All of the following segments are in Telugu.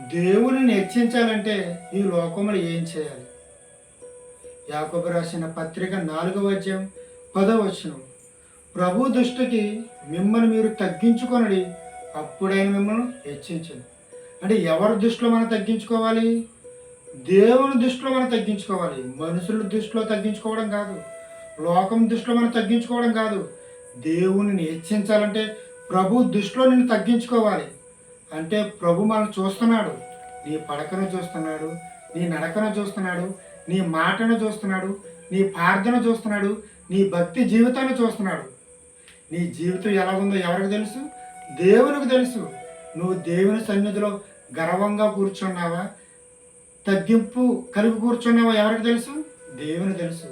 దేవుణ్ణి హెచ్చించాలంటే ఈ లోకంలో ఏం చేయాలి? యాకబు రాసిన పత్రిక నాలుగవ అధ్యాయం పదవ వచనం. ప్రభు దృష్టికి మిమ్మల్ని మీరు తగ్గించుకొనడి అప్పుడైన మిమ్మల్ని హెచ్చించండి అంటే ఎవరి దృష్టిలో మనం తగ్గించుకోవాలి? దేవుని దృష్టిలో మనం తగ్గించుకోవాలి. మనుషుల దృష్టిలో తగ్గించుకోవడం కాదు. లోకం దృష్టిలో మనం తగ్గించుకోవడం కాదు. దేవుని హెచ్చించాలంటే ప్రభు దృష్టిలో నిన్ను తగ్గించుకోవాలి. అంటే ప్రభు మనం చూస్తున్నాడు. నీ పడకను చూస్తున్నాడు నీ నడకను చూస్తున్నాడు నీ మాటను చూస్తున్నాడు నీ ప్రార్థన చూస్తున్నాడు నీ భక్తి జీవితాన్ని చూస్తున్నాడు. నీ జీవితం ఎలా ఉందో ఎవరికి తెలుసు? దేవునికి తెలుసు. నువ్వు దేవుని సన్నిధిలో గర్వంగా కూర్చున్నావా? తగ్గింపు కలిగి కూర్చున్నావా ఎవరికి తెలుసు? దేవుని తెలుసు.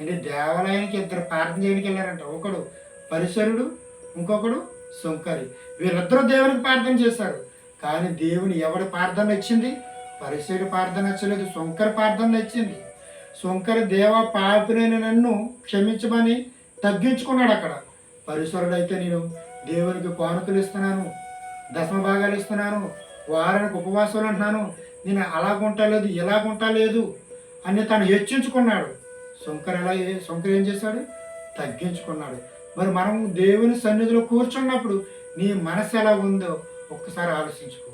అంటే దేవాలయానికి ఇద్దరు ప్రార్థన చేయడానికి వెళ్ళారంట. ఒకడు పరిసరుడు ఇంకొకడు సుంకరి. వీళ్ళిద్దరూ దేవునికి ప్రార్థన చేశారు. కానీ దేవుని ఎవడి ప్రార్థన నచ్చింది? పరిశీలి ప్రార్థన నచ్చలేదు సుంకరి ప్రార్థన నచ్చింది. సుంకరి దేవ పాపినైన నన్ను క్షమించమని తగ్గించుకున్నాడు అక్కడ. పరిసరుడు నేను దేవునికి కానుకలు ఇస్తున్నాను దశమ భాగాలు ఇస్తున్నాను వారానికి ఉపవాసాలు అంటున్నాను. నేను అలాగుంటలేదు ఇలాగుంటలేదు అని తను హెచ్చించుకున్నాడు. శంకర్ ఎలా శంకర్ ఏం చేశాడు? తగ్గించుకున్నాడు. మరి మనం దేవుని సన్నిధిలో కూర్చున్నప్పుడు నీ మనసు ఎలా ఉందో ఒక్కసారి ఆలోచించుకో.